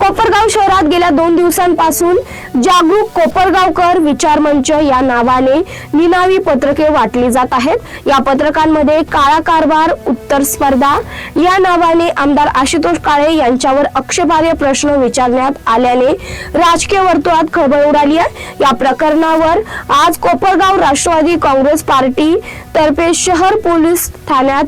कोपरगाव शहरात गेल्या दोन दिवसांपासून जागरूक कोपरगावकर विचार मंच या नावाने निनावी पत्रके वाटली जात आहेत. या पत्रकांमध्ये काळा कारभार उत्तर स्पर्धा या नावाने आमदार आशुतोष काळे यांच्यावर आक्षेपार्ह प्रश्न विचारण्यात आल्याने राजकीय वर्तुळात खळबळ उडाली आहे. या प्रकरणावर आज कोपरगाव राष्ट्रवादी काँग्रेस पार्टी तर्फे शहर पोलीस ठाण्यात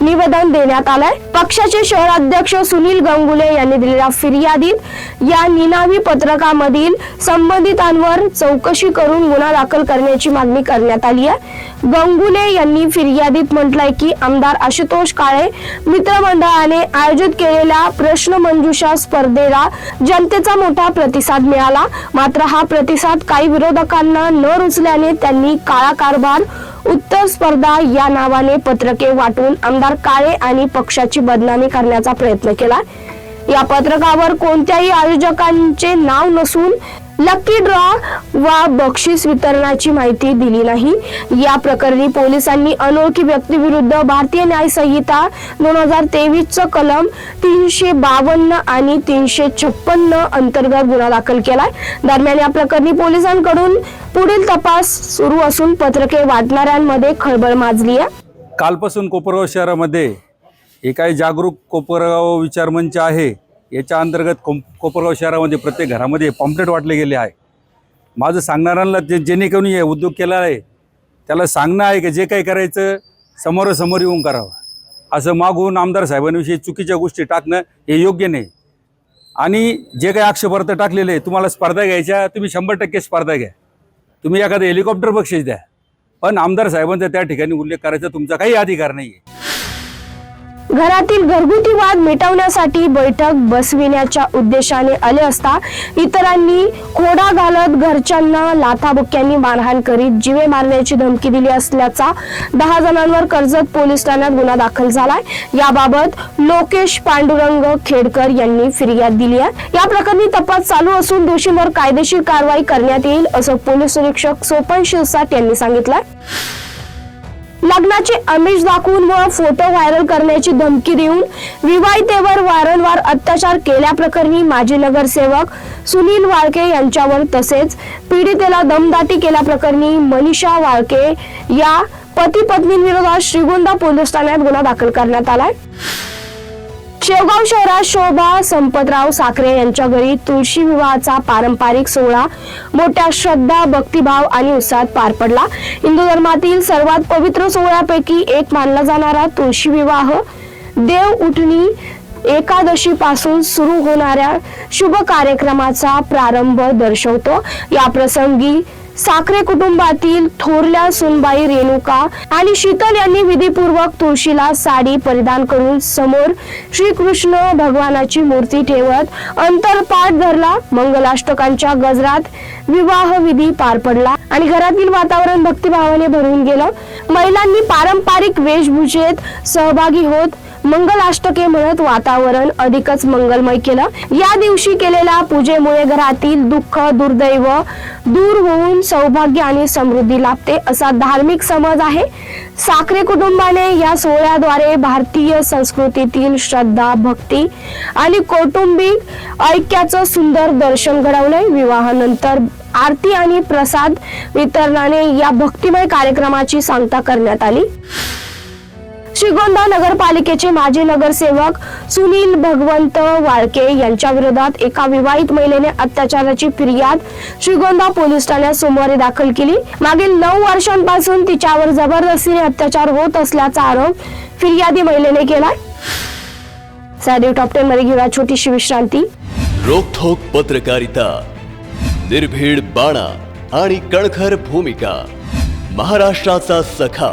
निवेदन देण्यात आलंय. पक्षाचे शहराध्यक्ष सुनील गंगुले यांनी दिलेल्या फिर्यादीत या निनावी पत्रकामधील संबंधितांवर चौकशी करून गुन्हा दाखल करण्याची मागणी करण्यात आली आहे. गंगुले यांनी फिर्यादीत म्हटलंय की आमदार आशुतोष काळे मित्रमंडळाने आयोजित केलेल्या प्रश्नमंजुषा स्पर्धेला जनतेचा मोठा प्रतिसाद मिळाला. मात्र हा प्रतिसाद काही विरोधकांना न रुचल्याने त्यांनी काळा कारभार उत्तर स्पर्धा या नावाने पत्रके वाटून आमदार काळे आणि पक्षाची बदनामी करण्याचा प्रयत्न केला. या पत्रकावर कोणत्याही आयोजकांचे नाव नसून लकी ड्रॉ वा बक्षीस वितरणाची माहिती दिली नाही. या प्रकरणी पोलिसांनी अनोळखी व्यक्तीविरुद्ध भारतीय न्याय संहिता दोन हजार तेवीसचं कलम तीनशे बावन्न आणि तीनशे छप्पन्न अंतर्गत गुन्हा दाखल केलाय. दरम्यान या प्रकरणी पोलिसांकडून पुढील तपास सुरू असून पत्रके वाटणाऱ्यांमध्ये खळबळ माजली आहे कालपासून कोपरगाव शहरामध्ये हे काही जागरूक कोपरगाव विचारमंच आहे. याच्या अंतर्गत कोम कोपरगाव शहरामध्ये प्रत्येक घरामध्ये पॉम्पलेट वाटले गेले आहे. माझं सांगणाऱ्यांना जे जेणेकरून हे उद्योग केला आहे त्याला सांगणं आहे की जे काही करायचं समोरासमोर येऊन करावं. असं मागून आमदार साहेबांविषयी चुकीच्या गोष्टी टाकणं हे योग्य नाही. आणि जे काही आक्षेपार्थ टाकलेले आहे तुम्हाला स्पर्धा घ्यायच्या तुम्ही शंभर टक्के स्पर्धा घ्या. तुम्ही एखादं हेलिकॉप्टर बक्षीस द्या. पण आमदार साहेबांचा त्या ठिकाणी उल्लेख करायचा तुमचा काही अधिकार नाही आहे घरातील घरगुती वाद मिटवण्यासाठी बैठक बसविण्याच्या उद्देशाने आले असता इतरांनी खोडा घालत घरच्यांना लाथाबुक्क्यांनी मारहाण करीत जीवे मारण्याची धमकी दिली असल्याचा दहा जणांवर कर्जत पोलीस ठाण्यात गुन्हा दाखल झालाय. याबाबत लोकेश पांडुरंग खेडकर यांनी फिर्याद दिली आहे. या प्रकरणी तपास चालू असून दोषींवर कायदेशीर कारवाई करण्यात येईल असं पोलीस निरीक्षक सोपन शिरसाट यांनी सांगितलं लग्नाचे आमिष दाखवून व फोटो व्हायरल करण्याची धमकी देऊन विवाहितेवर वारंवार अत्याचार केल्याप्रकरणी माजी नगरसेवक सुनील वाळके यांच्यावर तसेच पीडितेला दमदाटी केल्याप्रकरणी मनीषा वाळके या पती पत्नीविरोधात श्रीगोंदा पोलीस ठाण्यात गुन्हा दाखल करण्यात आलाय. शेवगाव शहरात शोभा संपतराव साखरे यांच्या घरी तुळशी विवाहाचा पारंपरिक सोहळा मोठ्या श्रद्धा भक्तिभाव आणि उत्साहात पार पडला. हिंदू धर्मातील सर्वात पवित्र सोहळ्यापैकी एक मानला जाणारा तुळशी विवाह. देव उठणी एकादशी पासून सुरू होणाऱ्या शुभ कार्यक्रमाचा प्रारंभ दर्शवतो. या प्रसंगी साखरे कुटुंबातील थोरल्या सुनबाई रेणुका आणि शीतल यांनी विधीपूर्वक तुळशीला साडी परिधान करून समोर श्रीकृष्ण भगवानाची मूर्ती ठेवत अंतरपाठ धरला. मंगलाष्टकांच्या गजरात विवाह विधी पार पडला आणि घरातील वातावरण भक्तिभावाने भरून गेलं. महिलांनी पारंपरिक वेशभूषेत सहभागी होत मंगलाष्टके म्हणत वातावरण अधिकच मंगलमय केलं. या दिवशी केलेल्या पूजेमुळे घरातील दुःख दुर्दैव दूर होऊन सौभाग्य आणि समृद्धी लाभते असा धार्मिक समज आहे. साखरे कुटुंबाने या सोहळ्याद्वारे भारतीय संस्कृतीतील श्रद्धा भक्ती आणि कौटुंबिक ऐक्याचं सुंदर दर्शन घडवलंय. विवाहानंतर आरती आणि प्रसाद वितरणाने या भक्तिमय कार्यक्रमाची सांगता करण्यात आली. श्रीगोंदा नगरपालिकेचे माजी नगरसेवक सुनील भगवंत वाळके यांच्या विरोधात एका विवाहित महिलेने अत्याचाराची फिर्याद श्रीगोंदा पोलीस ठाण्यात सोमवारी दाखल केली. मागील नऊ वर्षांपासून तिच्यावर जबरदस्तीने अत्याचार होत असल्याचा आरोप फिर्यादी महिलेने केला. सादेव टॉप टेन मध्ये घेऊया छोटीशी विश्रांती. रोखोक पत्रकारिता निर्भीड बाणा आणि कणखर भूमिका महाराष्ट्राचा सखा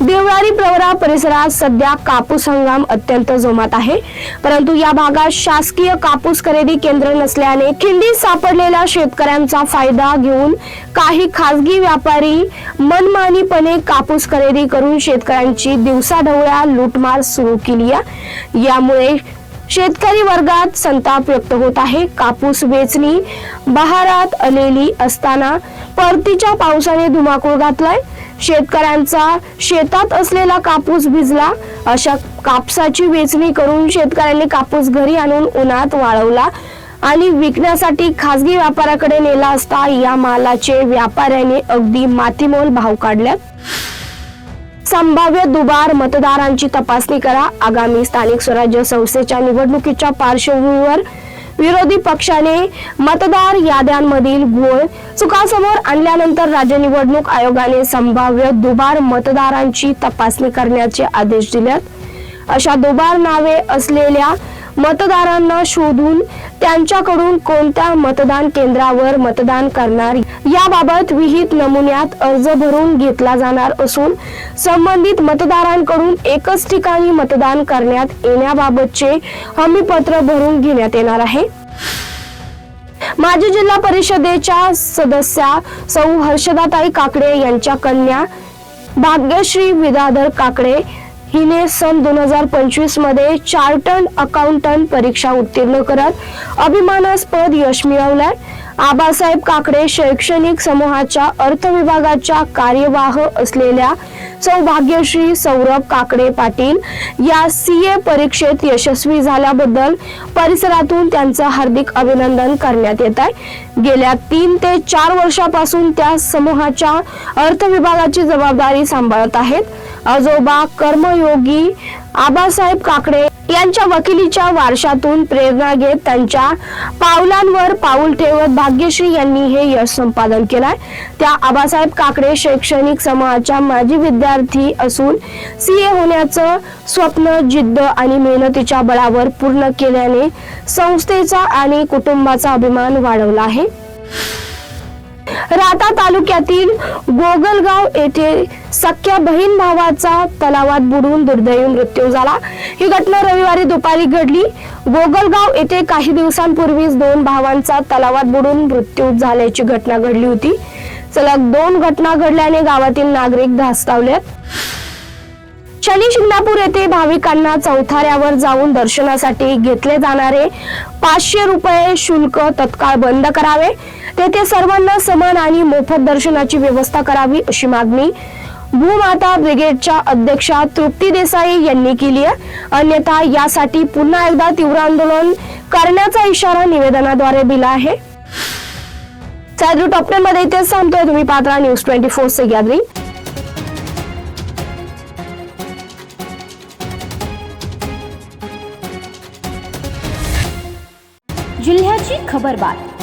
देवळारी प्रवरा परिसरात सध्या कापूस हंगाम अत्यंत जोमात आहे. परंतु या भागात शासकीय कापूस खरेदी केंद्र नसल्याने खिंडीत सापडलेल्या शेतकऱ्यांचा फायदा घेऊन काही खासगी व्यापारी मनमानीपणे कापूस खरेदी करून शेतकऱ्यांची दिवसाढवळ्या लूटमार सुरू केली आहे. यामुळे शेतकरी वर्गात संताप व्यक्त होत आहे. कापूस वेचणी बहारात आलेली असताना परतीच्या पावसाने धुमाकूळ घातलाय. शेतकऱ्यांचा शेतात असलेला कापूस भिजला अशा कापसाची वेचणी करून शेतकऱ्यांनी कापूस घरी आणून उन्हात वाळवला आणि विकण्यासाठी खासगी व्यापाऱ्याकडे नेला असता या मालाचे व्यापाऱ्याने अगदी मातीमोल भाव काढल्यात संभाव्य दुबार मतदारांची तपासणी करा. आगामी स्थानिक स्वराज्य संस्थेच्या निवडणुकीच्या पार्श्वभूमीवर विरोधी पक्षाने मतदार याद्यांमधील घोळ चुकासमोर आणल्यानंतर राज्य निवडणूक आयोगाने संभाव्य दुबार मतदारांची तपासणी करण्याचे आदेश दिलेत. अशा दुबार नावे असलेल्या मतदारांना शोधून त्यांच्याकडून कोणत्या मतदान केंद्रावर मतदान करणार? याबाबत विहित नमुन्यात अर्ज भरून घेतला जाणार असून संबंधित मतदारांकडून एकच ठिकाणी मतदान करण्यात येण्याबाबतचे हमीपत्र भरून घेण्यात येणार आहे. माजी जिल्हा परिषदेच्या सदस्या सौ हर्षदाताई काकडे यांच्या कन्या भाग्यश्री विदाधर काकडे हिने सन दोन हजार पंचवीसमध्ये चार्टर्ड अकाउंटंट परीक्षा उत्तीर्ण करत अभिमानास्पद यश मिळवलाय. आबासाहेब काकडे शैक्षणिक समूहाच्या अर्थ विभागाच्या कार्यवाह असलेल्या सौभाग्यश्री सौरभ काकडे पाटील या सी ए परीक्षेत यशस्वी झाल्याबद्दल परिसरातून त्यांचं हार्दिक अभिनंदन करण्यात येत आहे. गेल्या तीन ते चार वर्षापासून त्या समूहाच्या अर्थ विभागाची जबाबदारी सांभाळत आहेत. आजोबा कर्मयोगी आबासाहेब काकडे यांच्या वकिलीच्या वारशातून प्रेरणा घेत त्यांच्या पावलांवर पाऊल ठेवत भाग्यश्री यांनी हे यश संपादन केलंय. त्या आबासाहेब काकडे शैक्षणिक समूहाच्या माजी विद्यार्थी असून सी ए होण्याचं स्वप्न जिद्द आणि मेहनतीच्या बळावर पूर्ण केल्याने संस्थेचा आणि कुटुंबाचा अभिमान वाढवला आहे. राता तालुक्यातील गोगलगाव येथे सख्या बहीण भावाचा तलावात बुडून दुर्दैवी मृत्यू झाला. ही घटना रविवारी दुपारी घडली. गोगलगाव येथे काही दिवसांपूर्वीच दोन भावांचा तलावात बुडून मृत्यू झाल्याची घटना घडली होती. सलग दोन घटना घडल्याने गावातील नागरिक धास्तावलेत. शनी शिंगणापूर येथे भाविकांना चौथाऱ्यावर जाऊन दर्शनासाठी घेतले जाणारे पाचशे रुपये शुल्क तत्काळ बंद करावे. तेथे सर्वांना समान आणि मोफत दर्शनाची व्यवस्था करावी अशी मागणी. भूमाता ब्रिगेडच्या अध्यक्षा तृप्ती देसाई यांनी केली आहे. अन्यथा यासाठी पुन्हा एकदा तीव्र आंदोलन करण्याचा इशारा निवेदनाद्वारे दिला आहे. सॅद्रू टॉपमध्ये इथेच थांबतोय. तुम्ही पात्रा न्यूज ट्वेंटी फोर सह्याद्री जिल्ह्याची खबरबात